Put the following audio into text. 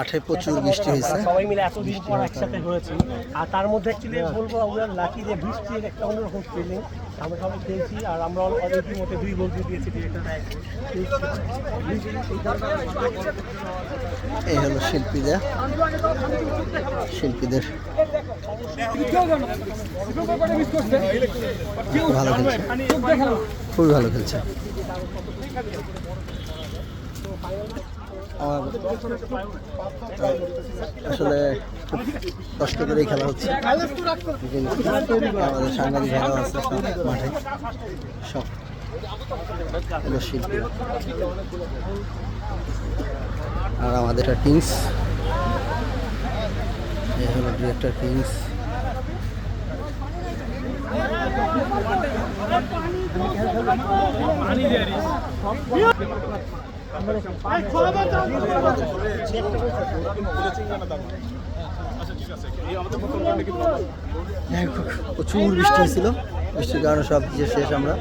মাঠে প্রচুর বৃষ্টি হয়েছে। সবাই মিলে এতদিন পর একসাথে হয়েছি। আর তার মধ্যে অ্যাকচুয়ালি বলব আমরা লাকি যে বৃষ্টির একটা অন্যরকম ফিলিং আমরা সবাই আর আমরা অলরেডি মধ্যে দুই গোল দিয়ে দিয়েছি এই হলো শিল্পীদের শিল্পীদের। ভালো খেলছে। খুবই ভালো খেলছে। আমার আসলে খুব কষ্ট করেই খেলা হচ্ছে। আমাদের সাংবাদিক ভালো আছে মাঠে। সব শিল্পী আর আমাদের একটা কিংস। এই হলো ডিরেক্টর কিংস। প্রচুর বৃষ্টি হয়েছিল। বৃষ্টির কারণে সব কিছু শেষ আমরা।